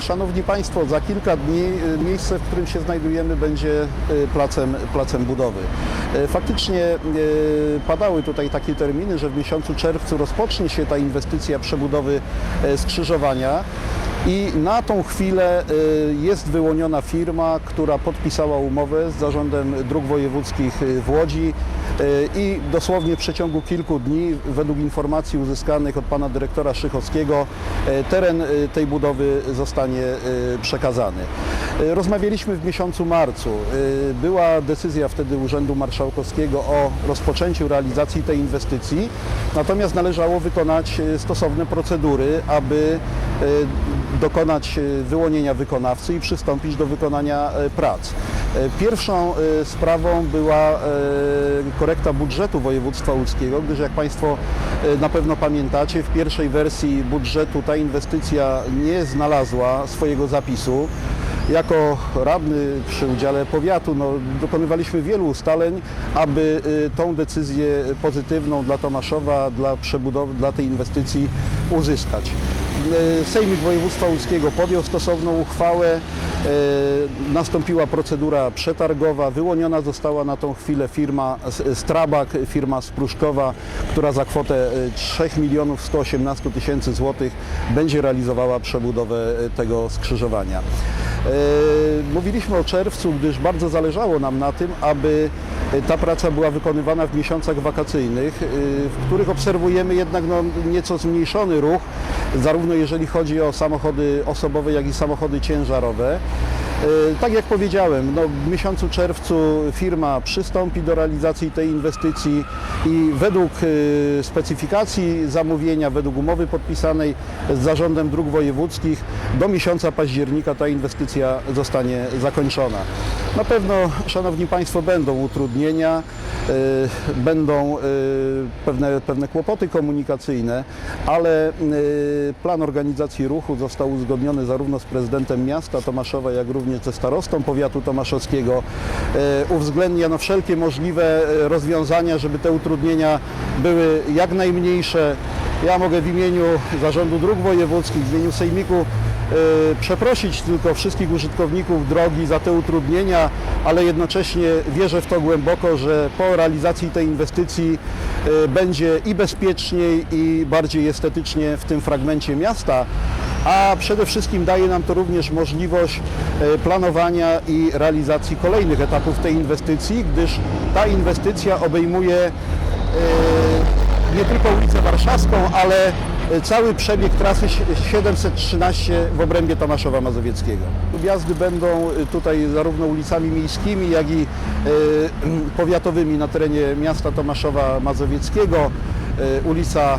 Szanowni Państwo, za kilka dni y, miejsce, w którym się znajdujemy, będzie y, placem, placem budowy. Y, Faktycznie padały tutaj takie terminy, że w miesiącu czerwcu rozpocznie się ta inwestycja przebudowy skrzyżowania. I na tą chwilę jest wyłoniona firma, która podpisała umowę z Zarządem Dróg Wojewódzkich w Łodzi i dosłownie w przeciągu kilku dni, według informacji uzyskanych od pana dyrektora Szychowskiego, y, teren y, tej budowy zostanie przekazany. Rozmawialiśmy w miesiącu marcu. Była decyzja wtedy Urzędu Marszałkowskiego o rozpoczęciu realizacji tej inwestycji, natomiast należało wykonać stosowne procedury, aby dokonać y, wyłonienia wykonawcy i przystąpić do wykonania y, prac. Y, Pierwszą sprawą była korekta budżetu województwa łódzkiego, gdyż jak Państwo na pewno pamiętacie, w pierwszej wersji budżetu ta inwestycja nie znalazła swojego zapisu. Jako radny przy udziale powiatu no, dokonywaliśmy wielu ustaleń, aby tą decyzję pozytywną dla Tomaszowa, dla przebudowy, dla tej inwestycji uzyskać. Y, Sejmik Województwa Łódzkiego podjął stosowną uchwałę, y, nastąpiła procedura przetargowa, wyłoniona została na tą chwilę firma Strabak, firma Spruszkowa, która za kwotę y, 3 milionów 118 tysięcy złotych będzie realizowała przebudowę tego skrzyżowania. E, Mówiliśmy o czerwcu, gdyż bardzo zależało nam na tym, aby e, ta praca była wykonywana w miesiącach wakacyjnych, e, w których obserwujemy jednak no, nieco zmniejszony ruch, zarówno jeżeli chodzi o samochody osobowe, jak i samochody ciężarowe. E, Tak jak powiedziałem, no, w miesiącu czerwcu firma przystąpi do realizacji tej inwestycji i według e, specyfikacji zamówienia, według umowy podpisanej z Zarządem Dróg Wojewódzkich do miesiąca października ta inwestycja zostanie zakończona. Na pewno, Szanowni Państwo, będą utrudnienia, e, będą pewne, pewne kłopoty komunikacyjne, ale plan organizacji ruchu został uzgodniony zarówno z prezydentem miasta Tomaszowa, jak również ze starostą powiatu tomaszowskiego. E, Uwzględnia no, wszelkie możliwe e, rozwiązania, żeby te utrudnienia były jak najmniejsze. Ja mogę w imieniu Zarządu Dróg Wojewódzkich, w imieniu Sejmiku e, przeprosić tylko wszystkich użytkowników drogi za te utrudnienia, ale jednocześnie wierzę w to głęboko, że po realizacji tej inwestycji będzie i bezpieczniej, i bardziej estetycznie w tym fragmencie miasta, a przede wszystkim daje nam to również możliwość e, planowania i realizacji kolejnych etapów tej inwestycji, gdyż ta inwestycja obejmuje e, nie tylko ulicę Warszawską, ale e, cały przebieg trasy si- 713 w obrębie Tomaszowa Mazowieckiego. Wjazdy będą tutaj zarówno ulicami miejskimi, jak i powiatowymi na terenie miasta Tomaszowa Mazowieckiego. E, Ulica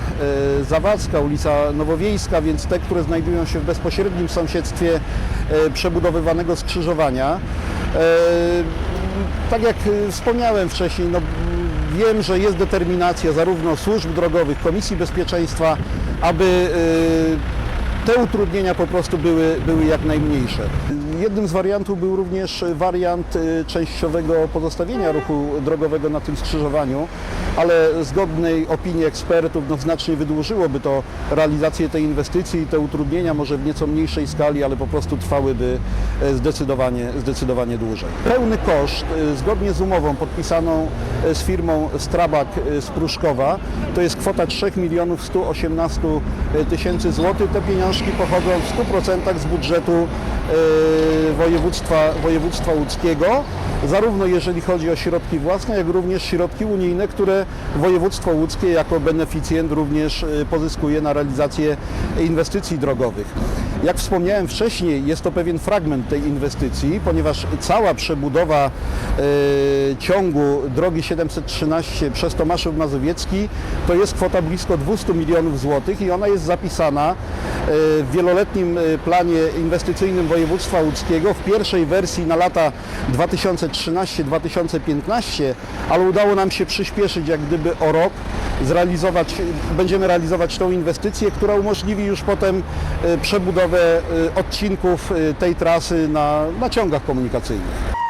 e, Zawadzka, ulica Nowowiejska, więc te, które znajdują się w bezpośrednim sąsiedztwie e, przebudowywanego skrzyżowania. Tak jak wspomniałem wcześniej, no, wiem, że jest determinacja zarówno służb drogowych, Komisji Bezpieczeństwa, aby te utrudnienia po prostu były, były jak najmniejsze. Jednym z wariantów był również wariant e, częściowego pozostawienia ruchu drogowego na tym skrzyżowaniu, ale zgodnej opinii ekspertów no, znacznie wydłużyłoby to realizację tej inwestycji i te utrudnienia może w nieco mniejszej skali, ale po prostu trwałyby e, zdecydowanie, zdecydowanie dłużej. Pełny koszt, e, zgodnie z umową podpisaną z firmą Strabak z Pruszkowa, to jest kwota 3 milionów 118 tysięcy złotych. Te pochodzą w 100% z budżetu e, województwa, województwa łódzkiego, zarówno jeżeli chodzi o środki własne, jak również środki unijne, które województwo łódzkie jako beneficjent również e, pozyskuje na realizację inwestycji drogowych. Jak wspomniałem wcześniej, jest to pewien fragment tej inwestycji, ponieważ cała przebudowa e, ciągu drogi 713 przez Tomaszów Mazowiecki to jest kwota blisko 200 milionów złotych i ona jest zapisana w wieloletnim e, planie inwestycyjnym województwa łódzkiego w pierwszej wersji na lata 2013-2015, ale udało nam się przyspieszyć jak gdyby o rok, zrealizować, będziemy realizować tą inwestycję, która umożliwi już potem e, przebudowę e, odcinków e, tej trasy na, na ciągach komunikacyjnych.